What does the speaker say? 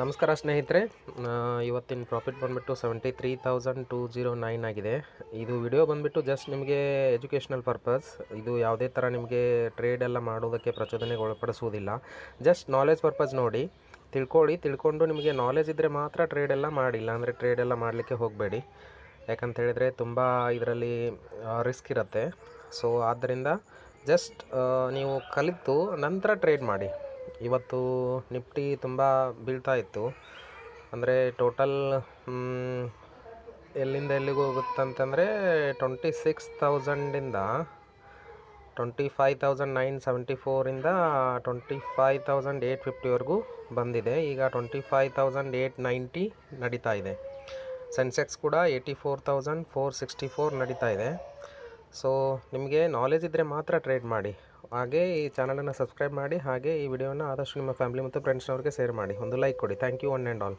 ನಮಸ್ಕಾರ ಸ್ನೇಹಿತರೆ ಇವತ್ತಿನ ಪ್ರಾಫಿಟ್ ಬಂದುಬಿಟ್ಟು seventy three thousand two zero nine ಆಗಿದೆ. ಇದು ವಿಡಿಯೋ ಬಂದುಬಿಟ್ಟು ಜಸ್ಟ್ ನಿಮಗೆ ಎಜುಕೇಷನಲ್ ಪರ್ಪಸ್ ಇದು ಯಾವುದೇ ಥರ ನಿಮಗೆ ಟ್ರೇಡ್ ಎಲ್ಲ ಮಾಡೋದಕ್ಕೆ ಪ್ರಚೋದನೆಗೆ ಒಳಪಡಿಸುವುದಿಲ್ಲ ಜಸ್ಟ್ ನಾಲೆಜ್ ಪರ್ಪಸ್ ನೋಡಿ, ತಿಳ್ಕೊಳ್ಳಿ, ತಿಳ್ಕೊಂಡು ನಿಮಗೆ ನಾಲೆಜ್ ಇದ್ದರೆ ಮಾತ್ರ ಟ್ರೇಡ್ ಎಲ್ಲ ಮಾಡಿಲ್ಲ ಅಂದರೆ ಟ್ರೇಡ್ ಎಲ್ಲ ಮಾಡಲಿಕ್ಕೆ ಹೋಗಬೇಡಿ. ಯಾಕಂತ ಹೇಳಿದರೆ ತುಂಬ ಇದರಲ್ಲಿ ರಿಸ್ಕ್ ಇರುತ್ತೆ. ಸೊ ಆದ್ದರಿಂದ ಜಸ್ಟ್ ನೀವು ಕಲಿತು ನಂತರ ಟ್ರೇಡ್ ಮಾಡಿ. ಇವತ್ತು ನಿಫ್ಟಿ ತುಂಬ ಬೀಳ್ತಾ ಇತ್ತು. ಅಂದರೆ ಟೋಟಲ್ ಎಲ್ಲಿಂದ ಎಲ್ಲಿಗೆ ಹೋಗುತ್ತಂತಂದರೆ twenty six ತೌಸಂಡಿಂದ twenty five thousand nine seventy ಫೋರಿಂದ twenty five thousand eight ಫಿಫ್ಟಿವರೆಗೂ ಬಂದಿದೆ. ಈಗ twenty five thousand eight ninety ನಡೀತಾ ಇದೆ. ಸೆನ್ಸೆಕ್ಸ್ ಕೂಡ eighty four thousand four sixty four ನಡೀತಾ ಇದೆ. ಸೊ ನಿಮಗೆ ನಾಲೆಜ್ ಇದ್ದರೆ ಮಾತ್ರ ಟ್ರೇಡ್ ಮಾಡಿ. ಹಾಗೆ ಈ ಚಾನಲನ್ನು ಸಬ್ಸ್ಕ್ರೈಬ್ ಮಾಡಿ ಹಾಗೆ ಈ ವಿಡಿಯೋನ ಆದಷ್ಟು ನಿಮ್ಮ ಫ್ಯಾಮಿಲಿ ಮತ್ತು ಫ್ರೆಂಡ್ಸ್ನವ್ರಿಗೆ ಶೇರ್ ಮಾಡಿ. ಒಂದು ಲೈಕ್ ಕೊಡಿ. Thank you one and all